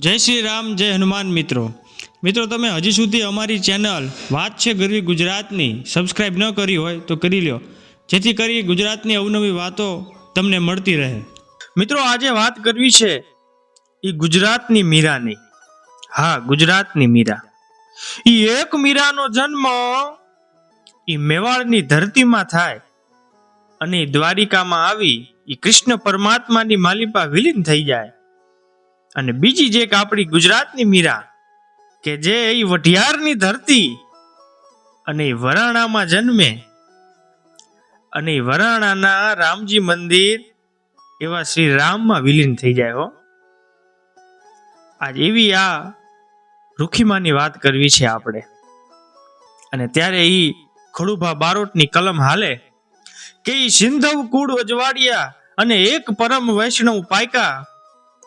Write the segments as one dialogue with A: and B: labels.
A: જય શ્રી રામ, જય હનુમાન મિત્રો. મિત્રો, તમે હજી સુધી અમારી ચેનલ વાત છે ગરવી ગુજરાતની સબસ્ક્રાઈબ ન કરી હોય તો કરી લ્યો. જેથી કરી ગુજરાતની અવનવી વાતો તમને મળતી રહે. મિત્રો, આજે વાત કરવી છે એ ગુજરાતની મીરાની. હા, ગુજરાતની મીરા. એ એક મીરાનો જન્મ એ મેવાડની ધરતીમાં થાય અને દ્વારિકામાં આવી એ કૃષ્ણ પરમાત્માની માલિપા વિલીન થઈ જાય. અને બીજી જે એક આપણી ગુજરાતની મીરા, કે જે એ વઢિયારની ધરતી અને એ વરાણામાં જન્મે અને એ વરાણાના રામજી મંદિર એવા શ્રી રામમાં વિલીન થઈ જાય હો. આજ એવી આ રૂખીમાની વાત કરવી છે આપણે. અને ત્યારે એ ખડુભા બારોટની કલમ હાલે કે સિંધવ કુળ અજવાડિયા અને એક પરમ વૈષ્ણવ પાયકા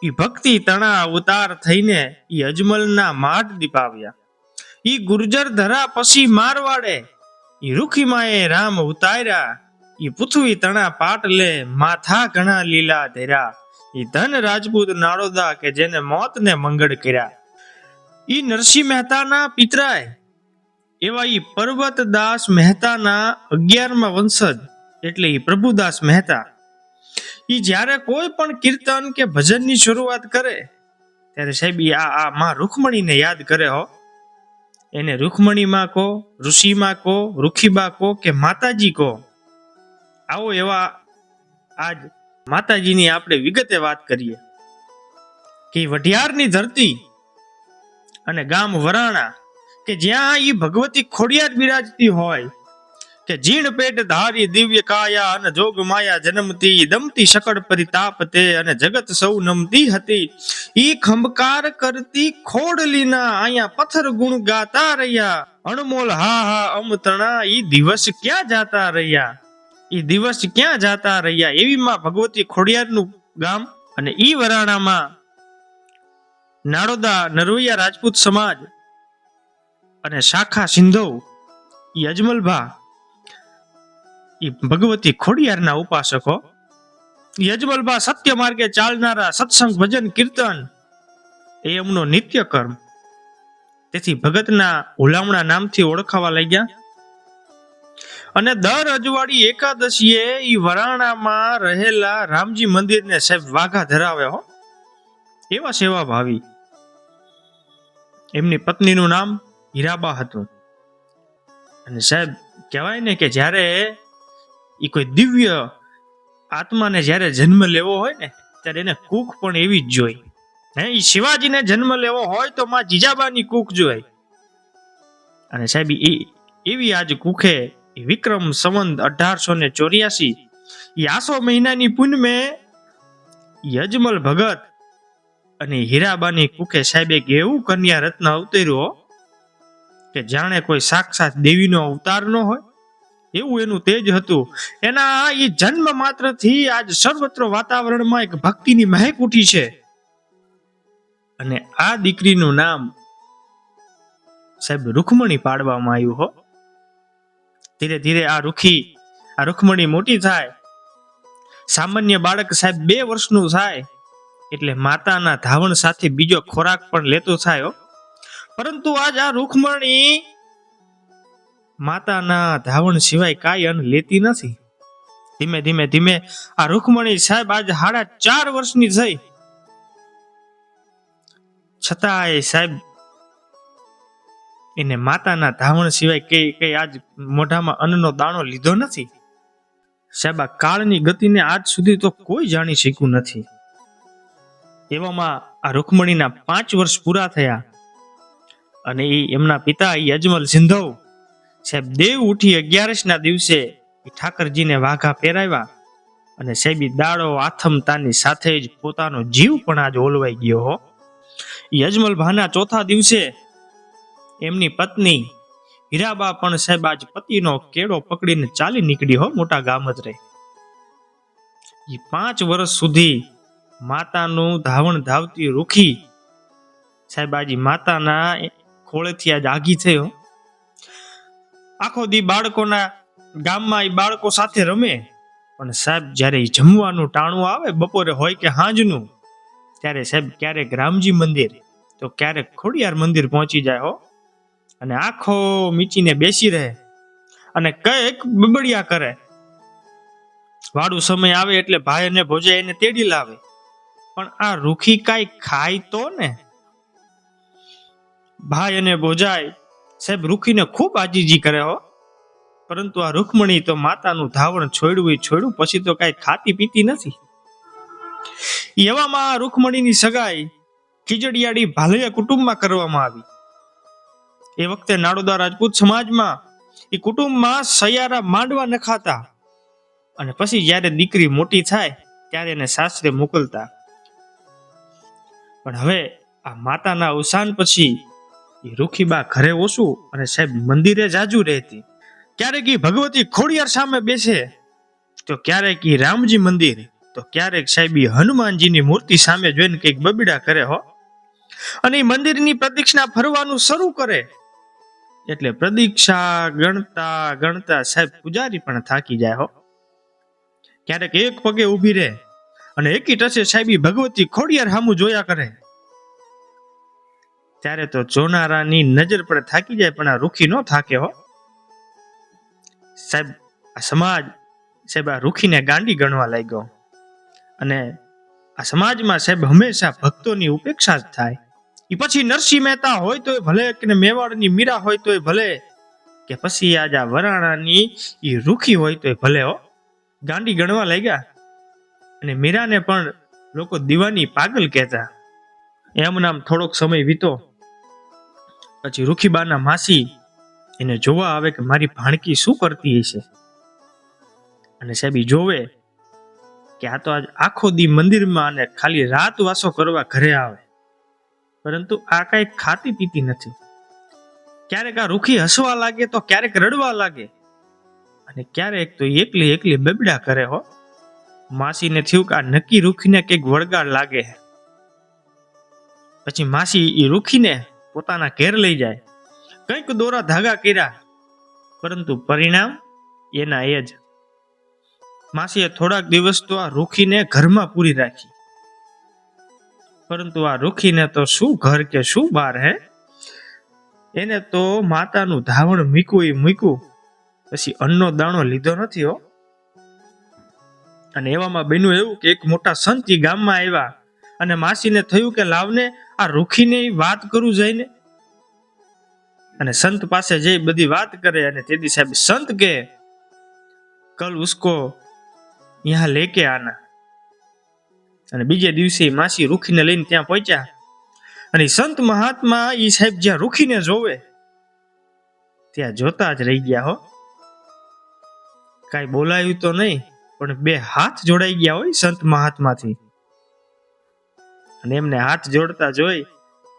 A: ઈ ભક્તિ તણા ઉતાર થઈને એ અજમલના માઠ દીપાવ્યા. એ ગુર્જર ધરા પછી મારવાડે એ રૂખીમાએ રામ ઉતાર્યા એ પૃથ્વી તણા પાટલે માથા ઘણા લીલા ધેરા એ ધન રાજપૂત નાળોદા કે જેને મોતને મંગળ કર્યા. ઈ નરસિંહ મહેતાના પિતરાય, એવા ઈ પર્વતદાસ મહેતાના અગિયારમા વંશજ, એટલે ઈ પ્રભુદાસ મહેતા. ઈ જ્યારે કોઈ પણ કીર્તન કે ભજનની શરૂઆત કરે, ત્યારે સાહેબ આ આ માં રૂખમણીને યાદ કરે હો. એને રૂખમણીમાં કહો, ઋષિમાં કહો, રૂખીબા કહો કે માતાજી કહો. આવો એવા આજ માતાજીની આપણે વિગતે વાત કરીએ. કે વઢિયારની ધરતી અને ગામ વરાણા, કે જ્યાં એ ભગવતી ખોડિયાર બિરાજતી હોય કે જીણ પેટ ધારી દિવ્ય કાયા અને જોગ માયા જન્મતી, દમતી શકળ પરિતાપ તે અને જગત સૌ નમતી હતી. ઈ ખંભકાર કરતી ખોડલીના અહીંયા પથ્થર ગુણ ગાતા રહ્યા. અણમોલ હા હા અમતણા ઈ દિવસ ક્યાં જાતા રહ્યા? ઈ દિવસ ક્યાં જાતા રહ્યા? એવી માં ભગવતી ખોડિયારનું ગામ અને ઈ વરાણામાં નાડોદા નરોયા રાજપૂત સમાજ અને શાખા સિંધો ઈ ઈ ભગવતી ખોડિયારના ઉપાસકો. ઈ સત્ય માર્ગે ચાલનારા સત્સંગ, ભજન, કીર્તન, એ એમનો નિત્ય કર્મ. તેથી ભગતના હુલામણા નામથી ઓળખાવા લાગ્યા. અને દર અજવાળી એકાદશીએ ઈ વરાણામાં રહેલા રામજી મંદિરને સાહેબ વાઘા ધરાવે હો. એવા સેવા ભાવી. એમની પત્નીનું નામ હીરાબા હતું. અને સાહેબ કહેવાય ને કે જ્યારે એ કોઈ દિવ્ય આત્માને જ્યારે જન્મ લેવો હોય ને, ત્યારે એને કૂખ પણ એવી જ જોઈ. હે એ શિવાજીને જન્મ લેવો હોય તો માં જીજાબાની કૂખ જોઈ. અને સાહેબ એ એવી આજ કુખે વિક્રમ સંવંત અઢારસો ને ચોર્યાસી આસો મહિનાની પૂનમે યજમલ ભગત અને હીરાબાની કુખે સાહેબ એક એવું કન્યા રત્ન અવતર્યો કે જાણે કોઈ સાક્ષાત દેવીનો અવતાર ન હોય. એવું એનું તેજ હતું. એના એ જન્મ માત્રથી આજ સર્વત્ર વાતાવરણમાં એક ભક્તિની મહેક ઉઠી છે. અને આ દીકરીનું નામ સાહેબ રૂખમણી પાડવામાં આવ્યું હો. ધીરે ધીરે આ રૂખી, આ રૂખમણી મોટી થાય. સામાન્ય બાળક સાહેબ બે વર્ષનું થાય. એટલે માતાના ધાવણ સાથે બીજો ખોરાક પણ લેતો થાય પરંતુ આજ આ રૂખમણી માતાના ધાવણ સિવાય કાંઈ અન્ન લેતી નથી. ધીમે ધીમે ધીમે આ રૂકમણી સાહેબ આજ સાડા ચાર વર્ષની થઈ. છતાંય સાહેબ, એને માતાના ધાવણ સિવાય કઈ કઈ આજ મોઢામાં અન્નનો દાણો લીધો નથી. સાહેબ, આ કાળની ગતિને આજ સુધી તો કોઈ જાણી શક્યું નથી. એવામાં આ રૂકમણીના પાંચ વર્ષ પૂરા થયા અને એ એમના પિતા એ અજમલ સિંધવ સાહેબ, દેવ ઉઠી અગિયારસના દિવસે ઠાકરજીને વાઘા પહેરાવ્યા અને સાહેબી દાડો આથમતાની સાથે જ પોતાનો જીવ પણ આજ ઓલવાઈ ગયો હો. એ ભાના ચોથા દિવસે એમની પત્ની હીરાબા પણ સાહેબ, આજ પતિનો કેળો પકડીને ચાલી નીકળી હો મોટા ગામત્રે એ પાંચ વર્ષ સુધી માતાનું ધાવણ ધાવતી રૂખી સાહેબ, આજે માતાના ખોળેથી આજ આગી થયો. આખો દી બાળકોના ગામમાં એ બાળકો સાથે રમે. પણ સાહેબ, જ્યારે એ જમવાનું ટાણું આવે બપોરે હોય કે સાંજનું ત્યારે સાહેબ ક્યારેક રામજી મંદિર, તો ક્યારેક ખોડિયાર મંદિર પહોંચી જાય હો. અને આખો મીચીને બેસી રહે અને કંઈક બબડિયા કરે. વાળું સમય આવે એટલે ભાઈ અને ભોજે એને તેડી લાવે. પણ આ રૂખી કાંઈ ખાય તો ને? ભાઈ અને ભોજાઈ સાહેબ, રૂખીને ખૂબ આજીજી કરે હો. પરંતુ આ રૂકમણી તો માતાનું ધાવણ છોડવું છોડ્યું, પછી તો કાંઈ ખાતી પીતી નથી. એવામાં રૂકમણીની સગાઈ ખીજડીયાળી ભાલૈયા કુટુંબમાં કરવામાં આવી. એ વખતે નાડોદા રાજપૂત સમાજમાં એ કુટુંબમાં સૈયારા માંડવા નખાતા અને પછી જ્યારે દીકરી મોટી થાય ત્યારે એને સાસરે મોકલતા. પણ હવે આ માતાના અવસાન પછી એ રૂખીબા ઘરે ઓછું અને સાહેબ મંદિરે જાજુ રહેતી. ક્યારેક ઈ ભગવતી ખોડિયાર સામે બેસે, તો ક્યારેક ઈ રામજી મંદિર, તો ક્યારેક સાહેબ હનુમાનજીની મૂર્તિ સામે જોઈને કંઈક બબીડા કરે હો. અને એ મંદિરની પ્રદક્ષિણા ફરવાનું શરૂ કરે. એટલે પ્રદીક્ષા, ગણતા ગણતા સાહેબ પૂજારી પણ થાકી જાય હો. ક્યારેક એક પગે ઊભી રહે અને એકી ટસે સાહેબી ભગવતી ખોડિયાર સામું જોયા કરે. ત્યારે તો જોનારાની નજર પર થાકી જાય, પણ આ રૂખી ન થાકે હો. સાહેબ, આ સમાજ, સાહેબ, આ રૂખીને ગાંડી ગણવા લાગ્યો. અને આ સમાજમાં, સાહેબ, હંમેશા ભક્તોની ઉપેક્ષા જ થાય. એ પછી નરસિંહ મહેતા હોય તોય ભલે કે મેવાડની મીરા હોય તોય ભલે, કે પછી આજ આ વરાણાની એ રૂખી હોય તોય ભલે હો. ગાંડી ગણવા લાગ્યા. અને મીરાને પણ લોકો દીવાની પાગલ કહેતા. એમ નામ થોડોક સમય વીતો. પછી રૂખીબાના માસી એને જોવા આવે કે મારી ભાણકી શું કરતી હશે? અને સાહેબ જોવે કે આ તો આજ આખો દી મંદિરમાં અને ખાલી રાત વાસો કરવા ઘરે આવે. પરંતુ આ કઈ ખાતી પીતી નથી. ક્યારેક આ રૂખી હસવા લાગે તો ક્યારેક રડવા લાગે. અને ક્યારેક તો એકલી એકલી બબડા કરે હો. માસીને થયું કે આ નક્કી રૂખીને કંઈક વળગાડ લાગે. પછી માસી એ રૂખીને પોતાના ઘેર લઈ જાય. કંઈક દોરા ધાગા કર્યા, પરંતુ પરિણામ એના એ જ. માસીએ થોડાક દિવસ તો આ રૂખીને ઘરમાં પૂરી રાખી. પરંતુ આ રૂખીને તો શું ઘર કે શું બાર હે? એને તો માતાનું ધાવણ મીકું એ મૂક્યું પછી અન્નનો દાણો લીધો નથી હો. અને એવામાં બન્યું એવું કે એક મોટા સંત ગામમાં આવ્યા. અને માસીને થયું કે લાવને આ રૂખીને વાત કરું જઈને. અને સંત પાસે જઈ બધી વાત કરે અને તેદી સાહેબ સંત કે, કલ ઉસકો યહાં લેકે આના. અને બીજે દિવસે માસી રૂખીને લઈને ત્યાં પહોંચ્યા. અને સંત મહાત્મા એ સાહેબ જ્યાં રૂખીને જોવે, ત્યાં જોતા જ રહી ગયા હો. કાંઈ બોલાયું તો નહીં, પણ બે હાથ જોડાઈ ગયા હોય સંત મહાત્માથી. અને એમને હાથ જોડતા જોઈ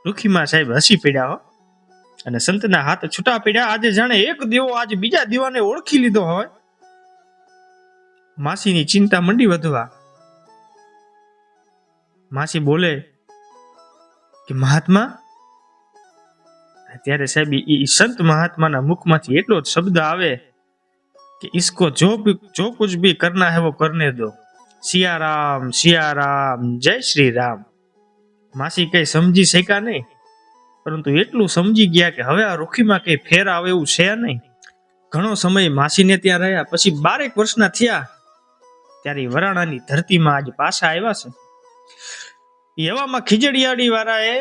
A: રૂખીમા સાહેબ હસી પડ્યા હો. અને સંતના હાથ છૂટા પડ્યા. આજે જાણે એક દીવો, આજે બીજા દેવાને ઓળખી લીધો હોય. માસીની ચિંતા મંડી વધવા. માસી બોલે કે, મહાત્મા. ત્યારે સાહેબ એ સંત મહાત્માના મુખમાંથી એટલો જ શબ્દ આવે કે ઇસકો જો જો કુછ ભી કરના હે, વો કરને દો. સિયારામ સિયારામ જય શ્રી રામ. માસી કઈ સમજી શક્યા નહીં. પરંતુ એટલું સમજી ગયા કે હવે આ રૂખીમાં કઈ ફેર આવે એવું છે નહીં. ઘણો સમય માસીને ત્યાં રહ્યા, પછી બારેક વર્ષના થયા, ત્યારે વરાણાની ધરતીમાં આજ પાછા આવ્યા છે. એવામાં ખીજડીયાળી વાળાએ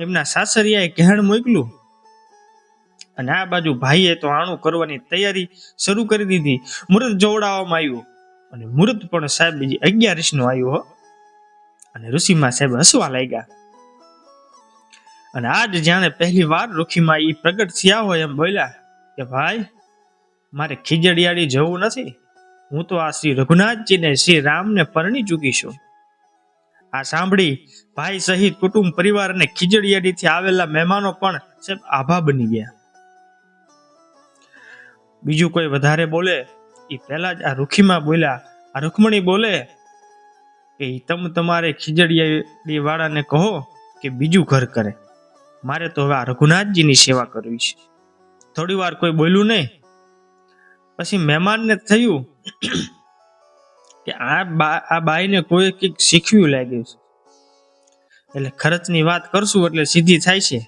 A: એમના સાસરિયાએ કહેણ મોકલું. અને આ બાજુ ભાઈએ તો આણું કરવાની તૈયારી શરૂ કરી દીધી. મૃત જોવડાવવામાં આવ્યું. અને મૃત પણ સાહેબ બીજી અગિયારીસનું આવ્યું હો. અને ઋષિમાં સાહેબ હસવા લાગ્યા. અને આજ જાણે પહેલી વાર રૂખીમાં એ પ્રગટ થયા હોય એમ બોલ્યા કે, ભાઈ, મારે ખીજડીયાળી જવું નથી. હું તો આ શ્રી રઘુનાથજીને શ્રી રામને પરણી ચૂકી છું. આ સાંભળી ભાઈ સહિત કુટુંબ પરિવાર અને ખીજડીયાળીથી આવેલા મહેમાનો પણ સાહેબ આભા બની ગયા. બીજું કોઈ વધારે બોલે એ પહેલા જ આ રૂખીમાં બોલ્યા, આ રૂકમણી બોલે કે તમે તમારે ખીજડીયાડી વાળાને કહો કે બીજું ઘર કરે. મારે તો હવે આ રઘુનાથજીની સેવા કરવી છે. થોડી વાર કોઈ બોલ્યું નહીં. પછી મહેમાનને થયું કે આ બા, આ બાઈને કોઈ કંઈક શીખવ્યું લાગ્યું છે. એટલે ખર્ચની વાત કરશું એટલે સીધી થાય છે.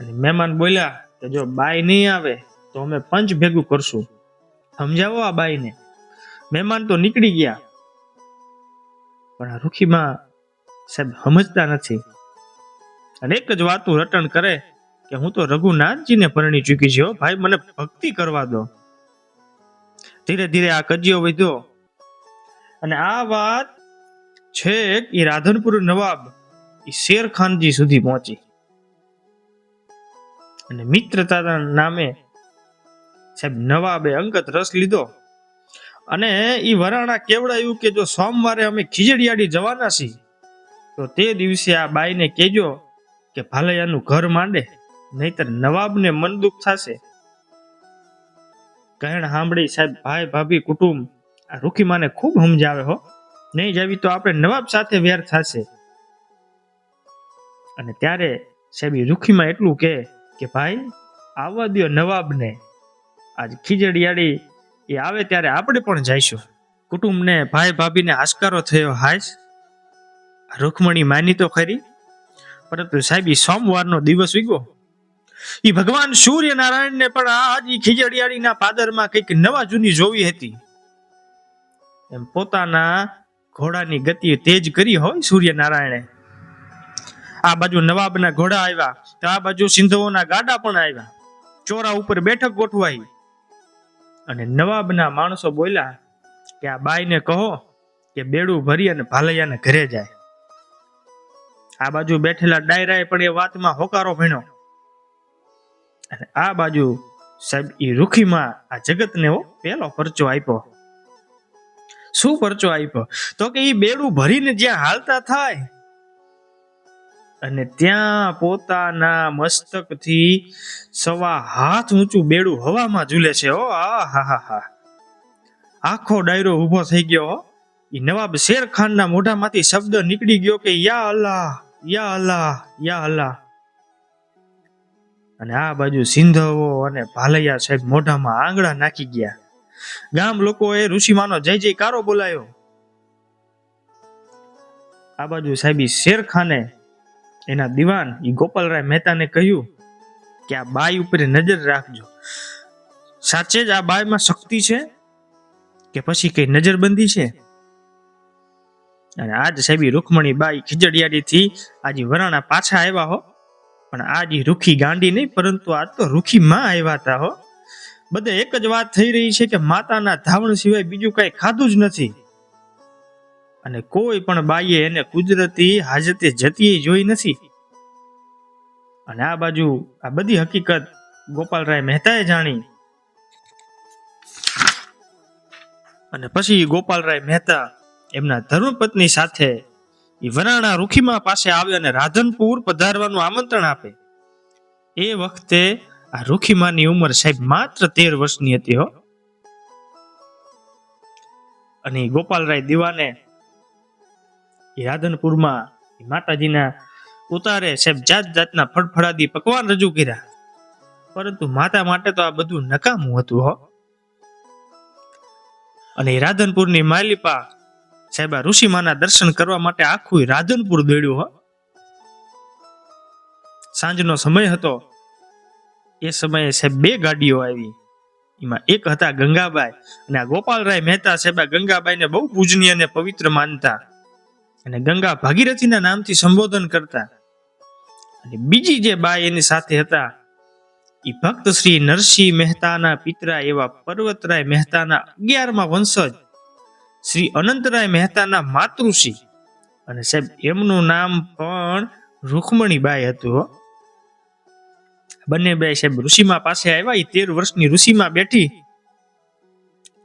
A: અને મહેમાન બોલ્યા કે જો બાઈ નહીં આવે તો અમે પંચ ભેગું કરશું. સમજાવો આ બાઈને. મહેમાન તો નીકળી ગયા. પણ આ રૂખીમાં સાહેબ સમજતા નથી. અને એક જ વાતું રટણ કરે કે હું તો રઘુનાથજીને પરણી ચૂકી છું. ભાઈ, મને ભક્તિ કરવા દો. ધીરે ધીરે આ કજિયો વધ્યો. અને આ વાત છેક એ રાધનપુર નવાબ એ શેરખાનજી સુધી પહોંચી. અને મિત્રતાના નામે સાહેબ નવાબે અંગત રસ લીધો. અને એ વરાણા કેવડાયું કે જો સોમવારે અમે ખીજડીયાડી જવાના છીએ, તો તે દિવસે આ બાઈને કહેજો કે ભાલૈયાનું ઘર માંડે, નહીતર નવાબને મન દુઃખ થશે. કહેણ સાંભળી સાહેબ, ભાઈ, ભાભી, કુટુંબ, આ રૂખીમાને ખૂબ સમજાવે હો. નહીં જાવી તો આપણે નવાબ સાથે વેર થશે. અને ત્યારે સાહેબ રૂખીમાં એટલું કે ભાઈ, આવવા દ્યો નવાબને. આજ ખીજડીયાળી એ આવે ત્યારે આપણે પણ જઈશું. કુટુંબને, ભાઈ ભાભીને આશકારો થયો હાશ. રૂખમણી માની તો ખરી. પરંતુ સાહેબ એ સોમવારનો દિવસ વીગો. એ ભગવાન સૂર્યનારાયણને પણ આજ એ ખીજડીયાળીના પાદરમાં કંઈક નવા જૂની જોવી હતી. એમ પોતાના ઘોડાની ગતિ તેજ કરી હોય સૂર્યનારાયણે. આ બાજુ નવાબના ઘોડા આવ્યા, તો આ બાજુ સિંધુઓના ગાડા પણ આવ્યા. ચોરા ઉપર બેઠક ગોઠવાઈ. અને નવાબના માણસો બોલ્યા કે આ બાઈને કહો કે બેડું ભરી અને ભાલૈયાને ઘરે જાય. આ બાજુ બેઠેલા ડાયરાએ પણ એ વાતમાં હોકારો ભણ્યો. અને આ બાજુ સાહેબ એ રૂખીમાં આ જગતને પેલો પરચો આપ્યો. શું પરચો આપ્યો? તો કે એ બેડું ભરીને જ્યાં હાલતા થાય અને ત્યાં પોતાના મસ્તકથી સવા હાથ ઊંચું બેડું હવામાં ઝૂલે છે. ઓ આ, હા હા હા. આખો ડાયરો ઊભો થઈ ગયો. ઈ નવાબ શેર ખાનના મોઢામાંથી શબ્દ નીકળી ગયો કે, યા અલ્લાહ યા અલ્લાહ યા અલ્લાહ. અને આ બાજુ સિંધવો અને ભાલૈયા સાહેબ મોઢામાં આંગળા નાખી ગયા. ગામ લોકોએ ઋષિમાનો જય જયકારો બોલાયો. આ બાજુ સાહેબી શેર ખાને એના દિવાન એ ગોપાલરાય મહેતાને કહ્યું કે આ બાઈ ઉપર નજર રાખજો. સાચે જ આ બાઈમાં શક્તિ છે કે પછી કઈ નજરબંધી છે? અને આજ સાહેબી રૂકમણી બાઈ ખીજડિયાડીથી આજે વરાણા પાછા આવ્યા હો. પણ આજ રૂખી ગાંડી નહીં, પરંતુ આજ તો રૂખી માં આવ્યા હતા હો. બધે એક જ વાત થઈ રહી છે કે માતાના ધાવણ સિવાય બીજું કઈ ખાધું જ નથી. અને કોઈ પણ બાઈએ એને કુદરતી હાજતે જતી જોઈ નથી. અને આ બાજુ આ બધી હકીકત ગોપાલરાય મહેતાએ જાણી. અને પછી ગોપાલરાય મહેતા એમના ધર્મપત્ની સાથે એ વરાણા રૂખીમા પાસે આવે અને રાધનપુર પધારવાનું આમંત્રણ આપે. એ વખતે આ રૂખીમાની ઉંમર સાહેબ માત્ર તેર વર્ષની હતી હો. અને ગોપાલરાય દીવાને રાધનપુરમાં માતાજીના ઉતારે સાહેબ જાત જાતના ફળફળાદી પકવાન રજૂ કર્યા. પરંતુ માતા માટે તો આ બધું નકામું હતું હો. અને રાધનપુરની માલિપા સાહેબ આ ઋષિમાના દર્શન કરવા માટે આખું રાધનપુર દોડ્યું હો. સાંજનો સમય હતો. એ સમયે સાહેબ બે ગાડીઓ આવી. એમાં એક હતા ગંગાબાઈ અને આ ગોપાલરાય મહેતા સાહેબ ગંગાબાઈને બહુ પૂજનીય અને પવિત્ર માનતા. અને ગંગા ભાગીરથીના નામથી સંબોધન કરતા. અને બીજી જે બાઈ એની સાથે હતા એ ભક્ત શ્રી નરસિંહ મહેતાના પિતરા એવા પર્વતરાય મહેતાના અગિયારમાં વંશજ, શ્રી અનંતરાય મહેતાના માતૃશ્રી. અને સાહેબ, એમનું નામ પણ રૂકમણીબાઈ હતું બંને બે સાહેબ ઋષિમા પાસે આવ્યા એ તેર વર્ષની ઋષિમા બેઠી.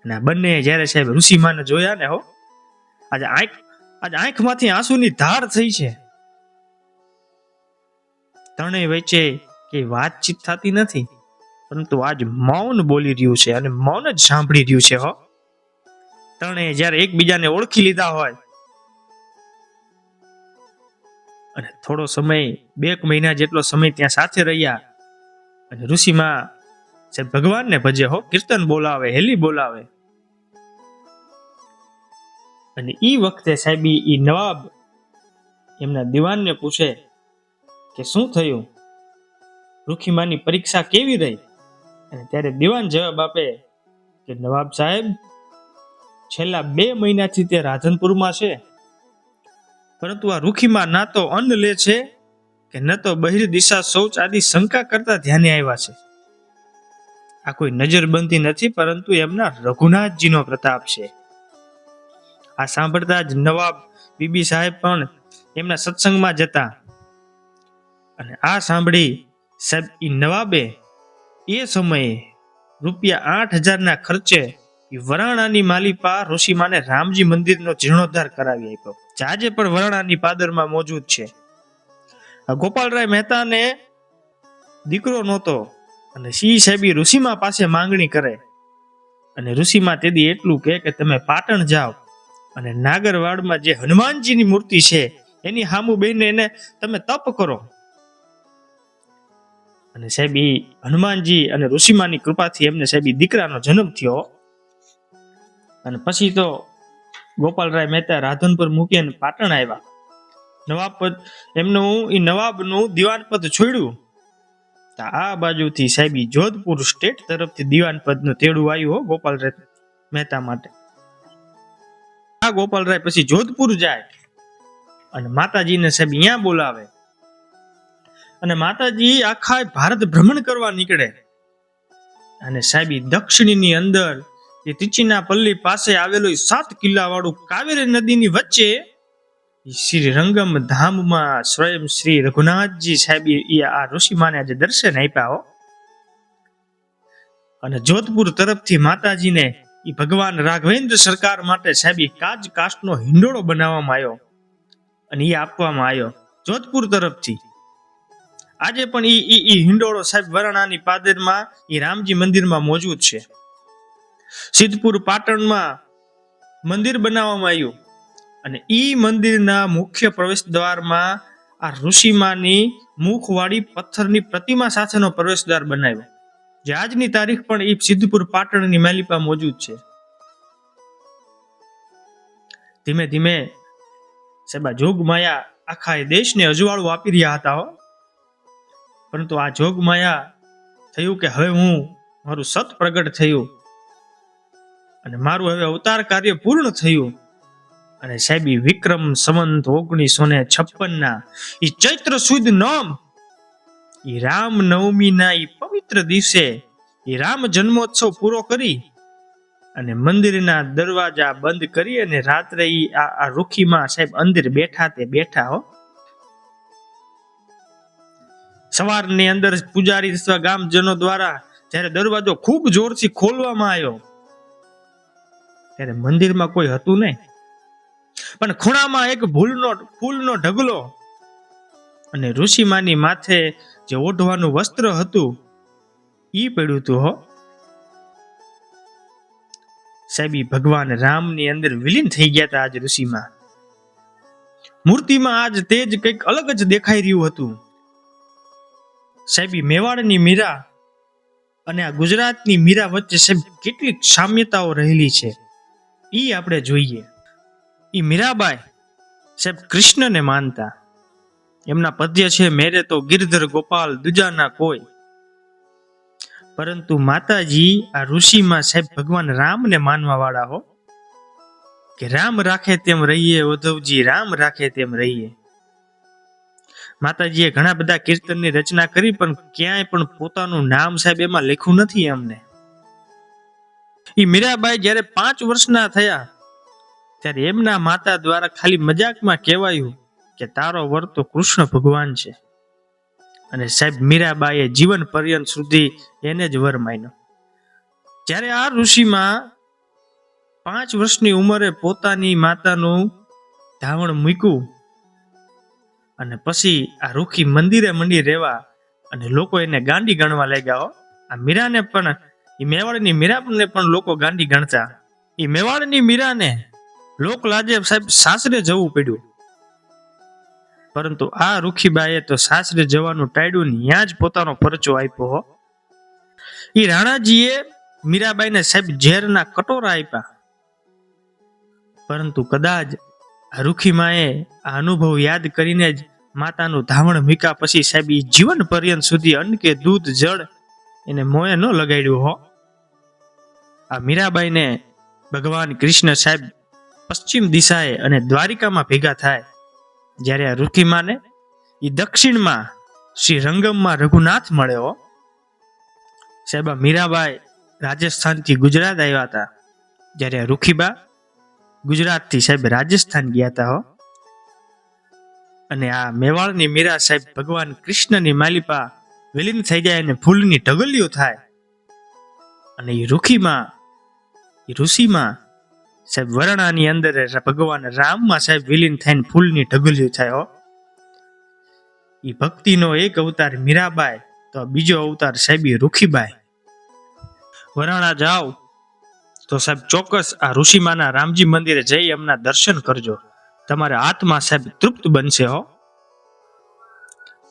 A: અને બંને જ્યારે સાહેબ ઋષિમાને જોયા ને હો, આજે આંખ આજે આંખમાંથી આંસુની ધાર થઈ છે. ત્રણેય વચ્ચે કે વાતચીત થતી નથી, પરંતુ આજ મૌન બોલી રહ્યું છે અને મૌન જ સાંભળી રહ્યું છે, હો. ત્રણેય જ્યારે એકબીજાને ઓળખી લીધા હોય, અને થોડો સમય, બે મહિના જેટલો સમય ત્યાં સાથે રહ્યા, અને ઋષિમાં સાહેબ ભગવાનને ભજે, હો, કીર્તન બોલાવે, હેલી બોલાવે અને એ વખતે સાહેબી એ નવાબ એમના દિવાનને પૂછે કે શું થયું? રૂખીમાની પરીક્ષા કેવી રહી? અને ત્યારે દિવાન જવાબ આપે કે નવાબ સાહેબ, છેલ્લા બે મહિનાથી તે રાધનપુરમાં છે. પરંતુ આ રૂખીમાં ના તો અન્ન લે છે કે ન તો બહિર દિશા શૌચ આદિ શંકા કરતા ધ્યાને આવ્યા છે. આ કોઈ નજરબંધી નથી, પરંતુ એમના રઘુનાથજીનો પ્રતાપ છે. આ સાંભળતા જ નવાબ બીબી સાહેબ પણ એમના સત્સંગમાં જતા. અને આ સાંભળી સાહેબ ઈ નવાબે એ સમયે રૂપિયા આઠ હજારના ખર્ચે વરાણાની માલિપા ઋષિમાને રામજી મંદિરનો જીર્ણોદ્ધાર કરાવી આપ્યો. આજે પણ વરાણાની પાદરમાં મોજૂદ છે. ગોપાલરાય મહેતાને દીકરો નહોતો અને સિંહ સાહેબી ઋષિમા પાસે માંગણી કરે. અને ઋષિમા તેદી એટલું કે તમે પાટણ જાઓ. અને નાગરવાડમાં જે હનુમાનજીની મૂર્તિ છે, એની હામુ બેહીને એને તમે તપ કરો. અને સાહેબ હનુમાનજી અને ઋષિમાની કૃપાથી એમને સાહેબ દીકરાનો જન્મ થયો. અને પછી તો ગોપાલરાય મહેતા રાધનપુર મૂકી અને પાટણ આવ્યા. નવાબ પદ, એમનું એ નવાબનું દિવાન પદ છોડ્યું આ બાજુથી સાહેબ જોધપુર સ્ટેટ તરફથી દિવાન પદનું તેડું આવ્યું હો ગોપાલરાય મહેતા માટે. ગોપાલરાય પછી જોધપુર જાય અને માતાજીને સાહેબ અહીંયા બોલાવે. અને માતાજી આખા ભારત ભ્રમણ કરવા નીકળે. અને સાહેબ દક્ષિણની અંદર એ તિચીના પલ્લી પાસે આવેલો સાત કિલ્લા વાળું કાવેરી નદીની વચ્ચે શ્રી રંગમ ધામમાં સ્વયં શ્રી રઘુનાથજી સાહેબ એ આ ઋષિમાને આજે દર્શન આપ્યા હો. અને જોધપુર તરફથી માતાજીને ઈ ભગવાન રાઘવેન્દ્ર સરકાર માટે સાહેબ કાજ કાસ્ટનો હિંડોળો બનાવવામાં આવ્યો અને એ આપવામાં આવ્યો જોધપુર તરફથી. આજે પણ ઈ ઈ હિંડોળો સાહેબ વરાણાની પાદરમાં એ રામજી મંદિરમાં મોજૂદ છે. સિદ્ધપુર પાટણમાં મંદિર બનાવવામાં આવ્યું અને ઈ મંદિરના મુખ્ય પ્રવેશ દ્વારમાં આ ઋષિમાની મુખવાળી પથ્થરની પ્રતિમા સાથેનો પ્રવેશ દ્વાર બનાવ્યો. જે તારીખ પણ એ સિદ્ધપુર પાટણની માલિપા મોજૂદ છે. ધીમે ધીમે સાહેબ જોગમાયા આખા એ દેશને અજવાળું આપી રહ્યા હતા પરંતુ આ જોગમાયા થયું કે હવે હું મારું સત પ્રગટ થયું અને મારું હવે અવતાર કાર્ય પૂર્ણ થયું. અને સાહેબી વિક્રમ સંવંત ઓગણીસો ને છપ્પન ના એ ચૈત્ર સુદ નોમ ઈ રામ નવમી ના ઈ પવિત્ર દિવસે રામ જન્મોત્સવ પૂરો કરી અને મંદિરના દરવાજા બંધ કરી અને રાત્રે આ રૂખીમાં સાહેબ અંદર બેઠા તે બેઠા હો. સવારની અંદર પૂજારી અથવા ગામજનો દ્વારા જ્યારે દરવાજો ખૂબ જોરથી ખોલવામાં આવ્યો, ત્યારે મંદિરમાં કોઈ હતું નહીં. પણ ખૂણામાં એક ભૂલનો ફૂલનો ઢગલો અને ઋષિમાની માથે જે ઓઢવાનું વસ્ત્ર હતું ઈ પડ્યું હતું હો. સાહેબી ભગવાન રામની અંદર વિલીન થઈ ગયા હતા આજ ઋષિમાં. મૂર્તિમાં આજ તેજ કંઈક અલગ જ દેખાઈ રહ્યું હતું. સાહેબી મેવાડની મીરા અને આ ગુજરાતની મીરા વચ્ચે સાહેબ કેટલીક સામ્યતાઓ રહેલી છે. એ આપણે જોઈએ. ઈ મીરાબાઈ સાહેબ કૃષ્ણને માનતા. એમના પદ્ય છે, મેરે તો ગિરધર ગોપાલ દુજાના કોઈ. પરંતુ માતાજી આ ઋષિમાં સાહેબ ભગવાન રામને માનવા વાળા હો. કે રામ રાખે તેમ રહીએ, ઉદ્ધવજી રામ રાખે તેમ રહીએ. માતાજીએ ઘણા બધા કીર્તનની રચના કરી, પણ ક્યાંય પણ પોતાનું નામ સાહેબ એમાં લખ્યું નથી એમને. એ મીરાબાઈ જ્યારે પાંચ વર્ષના થયા, ત્યારે એમના માતા દ્વારા ખાલી મજાકમાં કહેવાયું કે તારો વર તો કૃષ્ણ ભગવાન છે. અને સાહેબ મીરાબાઈએ જીવન પર્યંત સુધી એને જ વર માન્યો. જ્યારે આ ઋષિમાં પાંચ વર્ષની ઉંમરે પોતાની માતાનું ધાવણ મૂક્યું અને પછી આ રૂખી મંદિરે મંડી રહેવા અને લોકો એને ગાંડી ગણવા લાગ્યા હો. આ મીરાને પણ, એ મેવાડની મીરાને પણ લોકો ગાંડી ગણતા. એ મેવાડની મીરાને લોક લાજે સાહેબ સાસરે જવું પડ્યું. પરંતુ આ રૂખીબાએ તો સાસરે જવાનું ટાળ્યું ત્યાં જ પોતાનો પરચો આપ્યો એ રાણાજીએ મીરાબાઈને સાહેબ ઝેરના કટોરા આપ્યા. પરંતુ કદાચ રૂખીમાએ આ અનુભવ યાદ કરીને જ માતાનું ધાવણ મીકા પછી સાહેબ એ જીવન પર્યંત સુધી અન્ન કે દૂધ, જળ એને મોએ ન લગાડ્યું હો. આ મીરાબાઈને ભગવાન કૃષ્ણ સાહેબ પશ્ચિમ દિશાએ અને દ્વારિકામાં ભેગા થાય. જ્યારે આ રૂખીમાને એ દક્ષિણમાં શ્રી રંગમમાં રઘુનાથ મળ્યો, સાહેબ મીરાબાઈ રાજસ્થાનથી ગુજરાત આવ્યા હતા. જ્યારે રૂખીબા ગુજરાતથી સાહેબ રાજસ્થાન ગયા હતા હો. અને આ મેવાડની મીરા સાહેબ ભગવાન કૃષ્ણની માલિપા વિલીન થઈ જાય અને ફૂલની ઢગલીઓ થાય. અને એ રૂખીમાં એ ઋષિમાં સાહેબ, વરણાની અંદર ભગવાન રામમાં સાહેબ વિલીન થઈને ફૂલની ઢગલીઓ થાય હો. એ ભક્તિનો એક અવતાર મીરાબાઈ, તો બીજો અવતાર સાહેબ રૂખીબાઈ. વરાણા જાઓ, તો સાહેબ ચોક્કસ આ ઋષિમાના રામજી મંદિરે જઈ એમના દર્શન કરજો. તમારા આત્મા સાહેબ તૃપ્ત બનશે હો.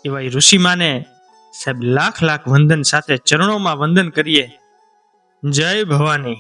A: એવા ઋષિમાને સાહેબ લાખ લાખ વંદન સાથે ચરણોમાં વંદન કરીએ. જય ભવાની.